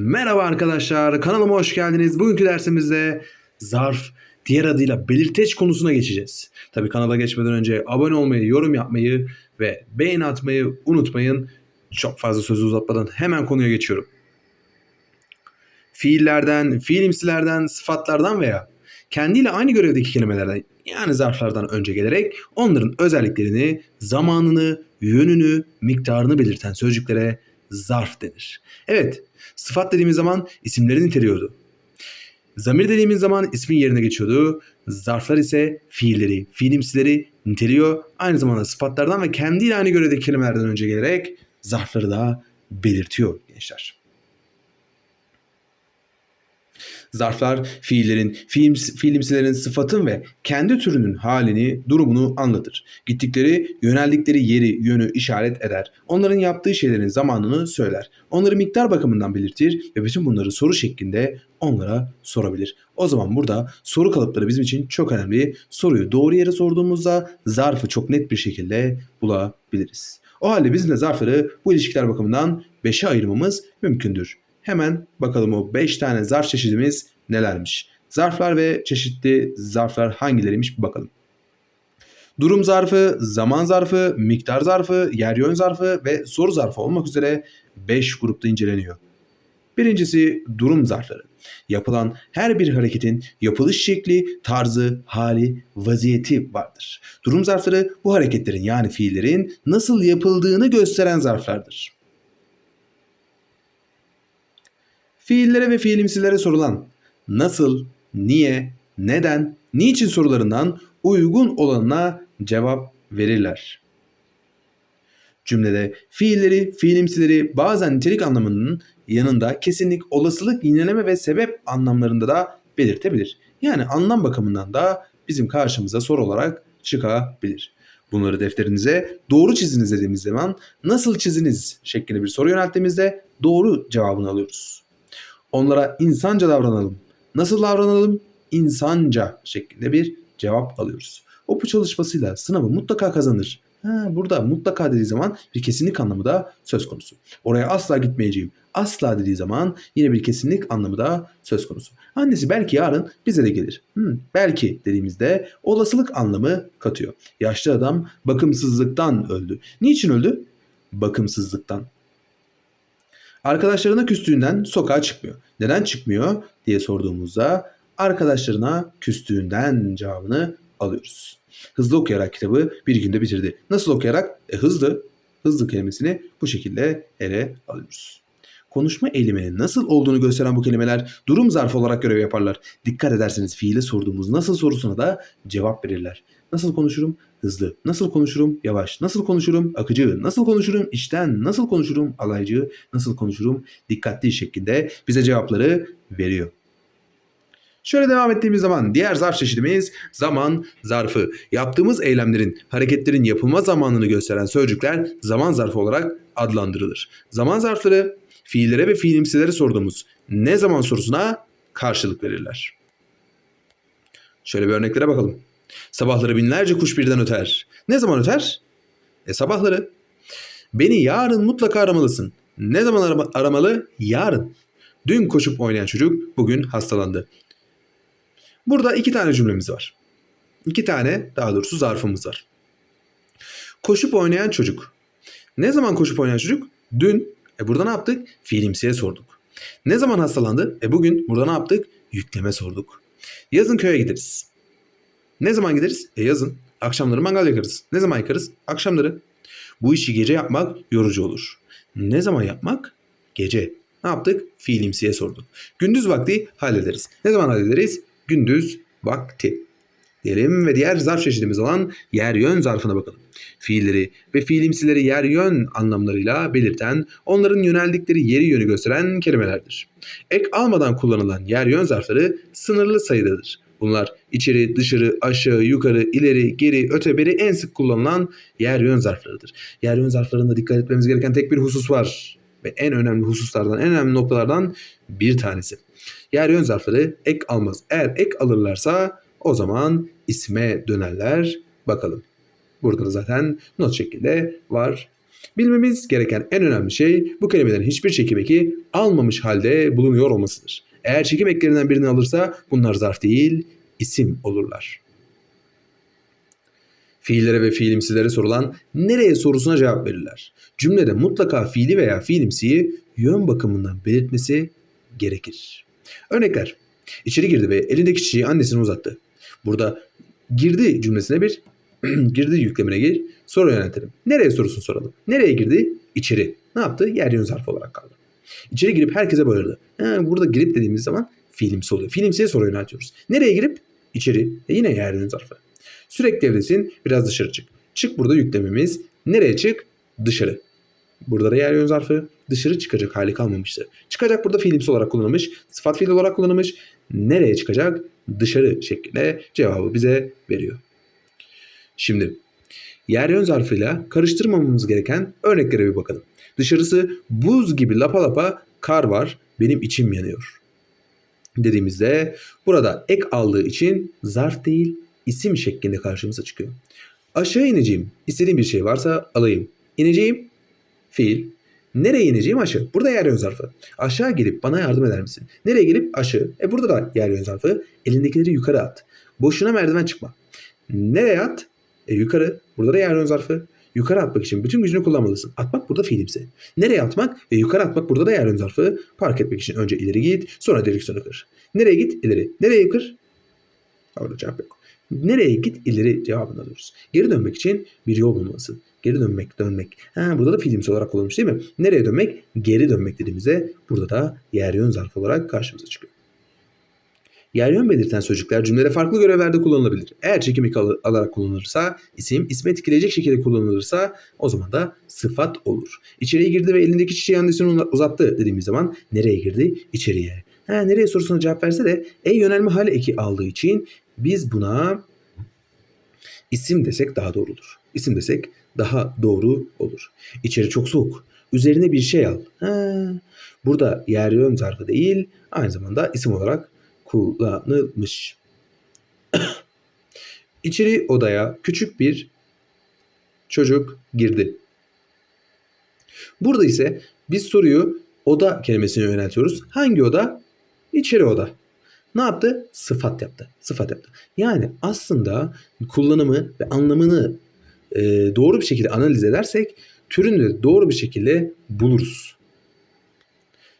Merhaba arkadaşlar, kanalıma hoş geldiniz. Bugünkü dersimizde zarf, diğer adıyla belirteç konusuna geçeceğiz. Tabii kanala geçmeden önce abone olmayı, yorum yapmayı ve beğeni atmayı unutmayın. Çok fazla sözü uzatmadan hemen konuya geçiyorum. Fiillerden, fiilimsilerden, sıfatlardan veya kendiyle aynı görevdeki kelimelerden yani zarflardan önce gelerek onların özelliklerini, zamanını, yönünü, miktarını belirten sözcüklere zarf denir. Evet, sıfat dediğimiz zaman isimleri niteliyordu. Zamir dediğimiz zaman ismin yerine geçiyordu. Zarflar ise fiilleri, fiilimsileri niteliyor. Aynı zamanda sıfatlardan ve kendiyle aynı görevdeki kelimelerden önce gelerek zarfları da belirtiyor gençler. Zarflar fiillerin, fiilim, fiilimsilerin sıfatın ve kendi türünün halini, durumunu anlatır. Gittikleri, yöneldikleri yeri, yönü işaret eder. Onların yaptığı şeylerin zamanını söyler. Onları miktar bakımından belirtir ve bütün bunları soru şeklinde onlara sorabilir. O zaman burada soru kalıpları bizim için çok önemli. Soruyu doğru yere sorduğumuzda zarfı çok net bir şekilde bulabiliriz. O halde bizim de zarfları bu ilişkiler bakımından 5'e ayırmamız mümkündür. Hemen bakalım o 5 tane zarf çeşidimiz nelermiş. Zarflar ve çeşitli zarflar hangileriymiş bir bakalım. Durum zarfı, zaman zarfı, miktar zarfı, yer yön zarfı ve soru zarfı olmak üzere 5 grupta inceleniyor. Birincisi durum zarfları. Yapılan her bir hareketin yapılış şekli, tarzı, hali, vaziyeti vardır. Durum zarfları bu hareketlerin yani fiillerin nasıl yapıldığını gösteren zarflardır. Fiillere ve fiilimsilere sorulan nasıl, niye, neden, niçin sorularından uygun olanına cevap verirler. Cümlede fiilleri, fiilimsileri bazen nitelik anlamının yanında kesinlik, olasılık, yineleme ve sebep anlamlarında da belirtebilir. Yani anlam bakımından da bizim karşımıza soru olarak çıkabilir. Bunları defterinize doğru çiziniz dediğimiz zaman nasıl çiziniz şeklinde bir soru yönelttiğimizde doğru cevabını alıyoruz. Onlara insanca davranalım. Nasıl davranalım? İnsanca şeklinde bir cevap alıyoruz. O bu çalışmasıyla sınavı mutlaka kazanır. Ha, burada mutlaka dediği zaman bir kesinlik anlamı da söz konusu. Oraya asla gitmeyeceğim. Asla dediği zaman yine bir kesinlik anlamı da söz konusu. Annesi belki yarın bize de gelir. Hmm, belki dediğimizde olasılık anlamı katıyor. Yaşlı adam bakımsızlıktan öldü. Niçin öldü? Bakımsızlıktan. Arkadaşlarına küstüğünden sokağa çıkmıyor. Neden çıkmıyor diye sorduğumuzda arkadaşlarına küstüğünden cevabını alıyoruz. Hızlı okuyarak kitabı bir günde bitirdi. Nasıl okuyarak? E, hızlı. Hızlı kelimesini bu şekilde ele alıyoruz. Konuşma eyleminin nasıl olduğunu gösteren bu kelimeler durum zarfı olarak görev yaparlar. Dikkat ederseniz fiile sorduğumuz nasıl sorusuna da cevap verirler. Nasıl konuşurum? Hızlı. Nasıl konuşurum? Yavaş. Nasıl konuşurum? Akıcı. Nasıl konuşurum? İçten. Nasıl konuşurum? Alaycı. Nasıl konuşurum? Dikkatli şekilde bize cevapları veriyor. Şöyle devam ettiğimiz zaman diğer zarf çeşidimiz zaman zarfı. Yaptığımız eylemlerin, hareketlerin yapılma zamanını gösteren sözcükler zaman zarfı olarak adlandırılır. Zaman zarfları fiillere ve fiilimsilere sorduğumuz ne zaman sorusuna karşılık verirler. Şöyle bir örneklere bakalım. Sabahları binlerce kuş birden öter. Ne zaman öter? E sabahları. Beni yarın mutlaka aramalısın. Ne zaman arama, aramalı? Yarın. Dün koşup oynayan çocuk bugün hastalandı. Burada iki tane cümlemiz var. İki tane daha doğrusu zarfımız var. Koşup oynayan çocuk. Ne zaman koşup oynayan çocuk? Dün. E burada ne yaptık? Fiilimsiye sorduk. Ne zaman hastalandı? E bugün burada ne yaptık? Yükleme sorduk. Yazın köye gideriz. Ne zaman gideriz? E yazın. Akşamları mangal yakarız. Ne zaman yakarız? Akşamları. Bu işi gece yapmak yorucu olur. Ne zaman yapmak? Gece. Ne yaptık? Fiilimsiye sorduk. Gündüz vakti hallederiz. Ne zaman hallederiz? Gündüz vakti. Diyelim ve diğer zarf çeşidimiz olan yer yön zarfına bakalım. Fiilleri ve fiilimsileri yer yön anlamlarıyla belirten, onların yöneldikleri yeri yönü gösteren kelimelerdir. Ek almadan kullanılan yer yön zarfları sınırlı sayıdadır. Bunlar içeri, dışarı, aşağı, yukarı, ileri, geri, öte, beri en sık kullanılan yer yön zarflarıdır. Yer yön zarflarında dikkat etmemiz gereken tek bir husus var. Ve en önemli hususlardan, en önemli noktalardan bir tanesi. Yer yön zarfları ek almaz. Eğer ek alırlarsa o zaman isme dönerler. Bakalım. Burada da zaten not şeklinde var. Bilmemiz gereken en önemli şey bu kelimelerin hiçbir çekim eki almamış halde bulunuyor olmasıdır. Eğer çekim eklerinden birini alırsa bunlar zarf değil, isim olurlar. Fiillere ve fiilimsilere sorulan nereye sorusuna cevap verirler. Cümlede mutlaka fiili veya fiilimsiyi yön bakımından belirtmesi gerekir. Örnekler. İçeri girdi ve elindeki çiçeği annesine uzattı. Burada girdi cümlesine bir girdi yüklemine gir. Soru yöneltelim. Nereye sorusunu soralım. Nereye girdi? İçeri. Ne yaptı? Yer yön zarfı olarak kaldı. İçeri girip herkese bağırdı. Ha, burada girip dediğimiz zaman fiilimsi oluyor. Fiilimsiye soru yöneltiyoruz. Nereye girip? İçeri. E yine yer yön zarfı. Sürekli evdesin. Biraz dışarı çık. Çık burada yüklememiz. Nereye çık? Dışarı. Burada da yer yön zarfı dışarı çıkacak hali kalmamıştı. Çıkacak burada fiilimsi olarak kullanılmış. Sıfat fiil olarak kullanılmış. Nereye çıkacak? Dışarı şeklinde cevabı bize veriyor. Şimdi yer yön zarfıyla karıştırmamamız gereken örneklere bir bakalım. Dışarısı buz gibi lapa lapa kar var. Benim içim yanıyor. Dediğimizde burada ek aldığı için zarf değil isim şeklinde karşımıza çıkıyor. Aşağı ineceğim. İstediğim bir şey varsa alayım. İneceğim. Fiil. Nereye ineceğim aşağı. Burada yer yön zarfı. Aşağı gelip bana yardım eder misin? Nereye gelip aşağı. E burada da yer yön zarfı. Elindekileri yukarı at. Boşuna merdiven çıkma. Nereye at? E yukarı. Burada da yer yön zarfı. Yukarı atmak için bütün gücünü kullanmalısın. Atmak burada fiilimsi. Nereye atmak ve yukarı atmak burada da yer yön zarfı. Park etmek için önce ileri git sonra direksiyonu kır. Nereye git? İleri. Nereye kır? Orada cevap yok. Nereye git? ileri cevabını alıyoruz. Geri dönmek için bir yol bulmalısın. Geri dönmek, dönmek. Ha, burada da fiilimsi olarak kullanılmış değil mi? Nereye dönmek? Geri dönmek dediğimizde burada da yer yön zarfı olarak karşımıza çıkıyor. Yer yön belirten sözcükler cümlede farklı görevlerde kullanılabilir. Eğer çekim eki al- alarak kullanılırsa, isim ismi etkileyecek şekilde kullanılırsa o zaman da sıfat olur. İçeriye girdi ve elindeki çiçeği annesine uz- uzattı dediğimiz zaman nereye girdi? İçeriye. Ha, nereye sorusuna cevap verse de e yönelme hali eki aldığı için biz buna isim desek daha doğru olur. İsim desek daha doğru olur. İçeri çok soğuk. Üzerine bir şey al. Ha, burada yer yön zarfı değil aynı zamanda isim olarak kullanılmış. İçeri odaya küçük bir çocuk girdi. Burada ise biz soruyu oda kelimesine yöneltiyoruz. Hangi oda? İçeri oda. Ne yaptı? Sıfat yaptı. Sıfat yaptı. Yani aslında kullanımı ve anlamını e, doğru bir şekilde analiz edersek türünü de doğru bir şekilde buluruz.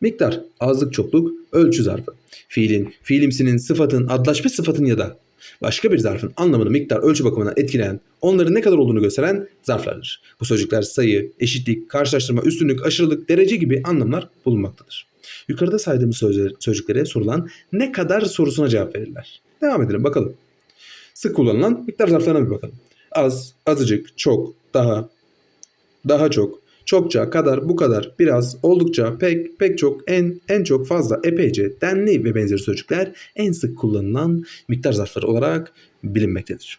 Miktar, azlık, çokluk, ölçü zarfı. Fiilin, fiilimsinin, sıfatın, adlaşma sıfatın ya da başka bir zarfın anlamını miktar, ölçü bakımından etkileyen, onların ne kadar olduğunu gösteren zarflardır. Bu sözcükler sayı, eşitlik, karşılaştırma, üstünlük, aşırılık, derece gibi anlamlar bulunmaktadır. Yukarıda saydığımız sözcüklere sorulan ne kadar sorusuna cevap verirler. Devam edelim bakalım. Sık kullanılan miktar zarflarına bir bakalım. Az, azıcık, çok, daha, daha çok, çokça, kadar, bu kadar, biraz, oldukça, pek, pek çok, en, en çok, fazla, epeyce, denli ve benzeri sözcükler en sık kullanılan miktar zarfları olarak bilinmektedir.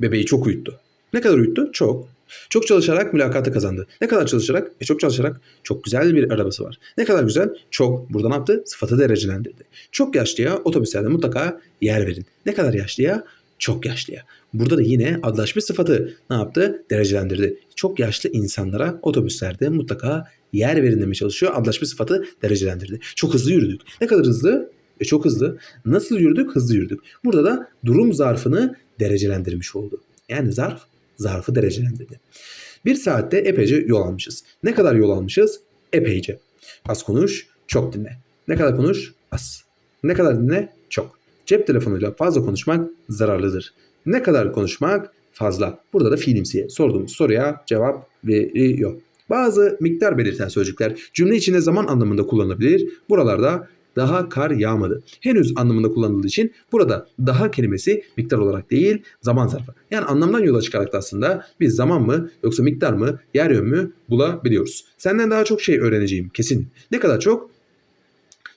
Bebeği çok uyuttu. Ne kadar uyuttu? Çok. Çok çalışarak mülakatı kazandı. Ne kadar çalışarak? E çok çalışarak çok güzel bir arabası var. Ne kadar güzel? Çok. Burada ne yaptı? Sıfatı derecelendirdi. Çok yaşlıya otobüslerde mutlaka yer verin. Ne kadar yaşlıya? Çok yaşlıya. Burada da yine adlaşmış sıfatı ne yaptı? Derecelendirdi. Çok yaşlı insanlara otobüslerde mutlaka yer verin demeye çalışıyor. Adlaşmış sıfatı derecelendirdi. Çok hızlı yürüdük. Ne kadar hızlı? E çok hızlı. Nasıl yürüdük? Hızlı yürüdük. Burada da durum zarfını derecelendirmiş oldu. Yani zarf zarfı derecelendirdi. Bir saatte epeyce yol almışız. Ne kadar yol almışız? Epeyce. Az konuş, çok dinle. Ne kadar konuş? Az. Ne kadar dinle? Çok. Cep telefonuyla fazla konuşmak zararlıdır. Ne kadar konuşmak? Fazla. Burada da fiilimsiye sorduğumuz soruya cevap veriyor. Bazı miktar belirten sözcükler cümle içinde zaman anlamında kullanılabilir. Buralarda daha kar yağmadı. Henüz anlamında kullanıldığı için burada daha kelimesi miktar olarak değil zaman zarfı. Yani anlamdan yola çıkarak da aslında biz zaman mı yoksa miktar mı yer yön mü bulabiliyoruz. Senden daha çok şey öğreneceğim kesin. Ne kadar çok?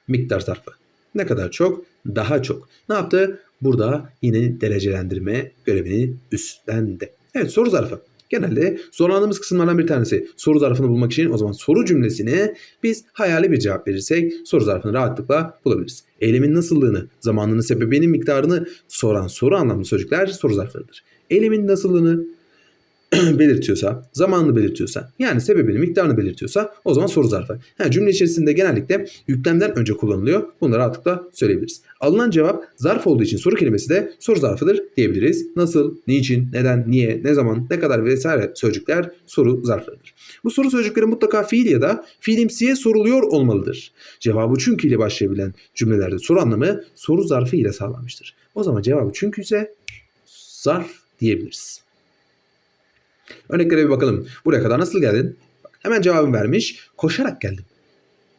Miktar zarfı. Ne kadar çok? Daha çok. Ne yaptı? Burada yine derecelendirme görevini üstlendi. Evet soru zarfı. Genelde zorlandığımız kısımlardan bir tanesi soru zarfını bulmak için o zaman soru cümlesine biz hayali bir cevap verirsek soru zarfını rahatlıkla bulabiliriz. Eylemin nasıllığını, zamanını, sebebinin miktarını soran soru anlamlı sözcükler soru zarflarıdır. Eylemin nasıllığını belirtiyorsa, zamanını belirtiyorsa, yani sebebini, miktarını belirtiyorsa o zaman soru zarfı. Ha, cümle içerisinde genellikle yüklemden önce kullanılıyor. Bunları rahatlıkla söyleyebiliriz. Alınan cevap zarf olduğu için soru kelimesi de soru zarfıdır diyebiliriz. Nasıl, niçin, neden, niye, ne zaman, ne kadar vesaire sözcükler soru zarflarıdır. Bu soru sözcükleri mutlaka fiil ya da fiilimsiye soruluyor olmalıdır. Cevabı çünkü ile başlayabilen cümlelerde soru anlamı soru zarfı ile sağlanmıştır. O zaman cevabı çünkü ise zarf diyebiliriz. Örneklere bir bakalım. Buraya kadar nasıl geldin? Hemen cevabını vermiş. Koşarak geldim.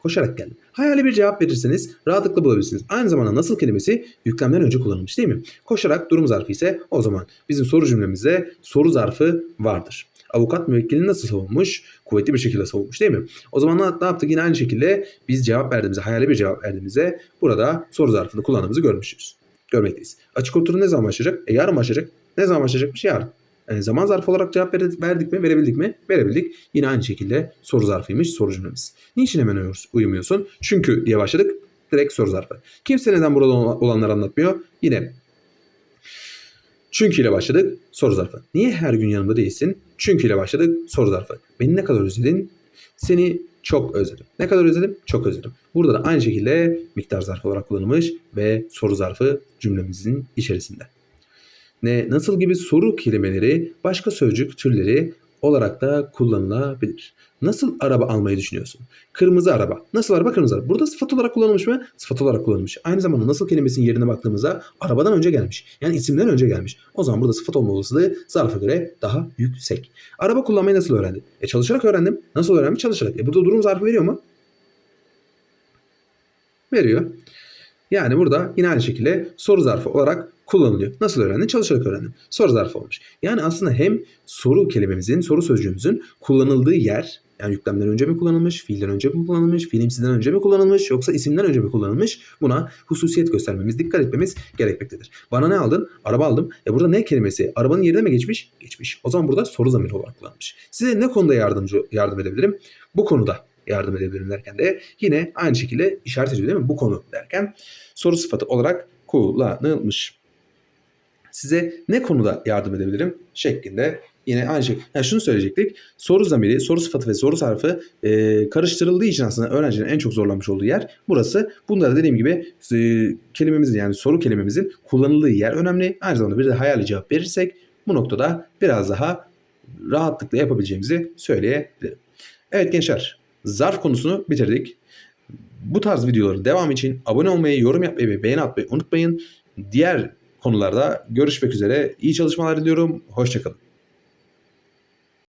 Koşarak geldim. Hayali bir cevap verirseniz rahatlıkla bulabilirsiniz. Aynı zamanda nasıl kelimesi yüklemden önce kullanılmış değil mi? Koşarak durum zarfı ise o zaman bizim soru cümlemizde soru zarfı vardır. Avukat müvekkilini nasıl savunmuş? Kuvvetli bir şekilde savunmuş değil mi? O zaman ne yaptık? Yine aynı şekilde biz cevap verdiğimizde, hayali bir cevap verdiğimizde burada soru zarfını kullandığımızı görmüşüz. Görmekteyiz. Açık oturum ne zaman başlayacak? E yarın başlayacak. Ne zaman başlayacakmış? Yarın. E, zaman zarfı olarak cevap ver- verdik mi? Verebildik mi? Verebildik. Yine aynı şekilde soru zarfıymış soru cümlemiz. Niçin hemen uyumuyorsun? Çünkü diye başladık. Direkt soru zarfı. Kimse neden burada olan- olanları anlatmıyor? Yine çünkü ile başladık soru zarfı. Niye her gün yanımda değilsin? Çünkü ile başladık soru zarfı. Beni ne kadar özledin? Seni çok özledim. Ne kadar özledim? Çok özledim. Burada da aynı şekilde miktar zarfı olarak kullanılmış ve soru zarfı cümlemizin içerisinde. Ne, nasıl gibi soru kelimeleri başka sözcük türleri olarak da kullanılabilir. Nasıl araba almayı düşünüyorsun? Kırmızı araba. Nasıl araba? Kırmızı araba. Burada sıfat olarak kullanılmış mı? Sıfat olarak kullanılmış. Aynı zamanda nasıl kelimesinin yerine baktığımızda arabadan önce gelmiş. Yani isimden önce gelmiş. O zaman burada sıfat olma olasılığı zarfa göre daha yüksek. Araba kullanmayı nasıl öğrendin? E çalışarak öğrendim. Nasıl öğrendim? Çalışarak. E burada durum zarfı veriyor mu? Veriyor. Yani burada yine aynı şekilde soru zarfı olarak kullanılıyor. Nasıl öğrendin? Çalışarak öğrendim. Soru zarfı olmuş. Yani aslında hem soru kelimemizin, soru sözcüğümüzün kullanıldığı yer, yani yüklemden önce mi kullanılmış, fiilden önce mi kullanılmış, fiilimsizden önce mi kullanılmış yoksa isimden önce mi kullanılmış? Buna hususiyet göstermemiz, dikkat etmemiz gerekmektedir. Bana ne aldın? Araba aldım. E burada ne kelimesi? Arabanın yerine mi geçmiş? Geçmiş. O zaman burada soru zamiri olarak kullanılmış. Size ne konuda yardımcı yardım edebilirim? Bu konuda yardım edebilirim derken de yine aynı şekilde işaret ediyor değil mi? Bu konu derken soru sıfatı olarak kullanılmış. Size ne konuda yardım edebilirim şeklinde yine aynı şey. Yani şunu söyleyecektik. Soru zamiri, soru sıfatı ve soru sarfı e, karıştırıldığı için aslında öğrencinin en çok zorlanmış olduğu yer burası. Bunda da dediğim gibi e, kelimemizin yani soru kelimemizin kullanıldığı yer önemli. Aynı zamanda bir de hayali cevap verirsek bu noktada biraz daha rahatlıkla yapabileceğimizi söyleyebilirim. Evet gençler zarf konusunu bitirdik. Bu tarz videoların devamı için abone olmayı, yorum yapmayı ve beğeni atmayı unutmayın. Diğer konularda görüşmek üzere. İyi çalışmalar diliyorum. Hoşçakalın.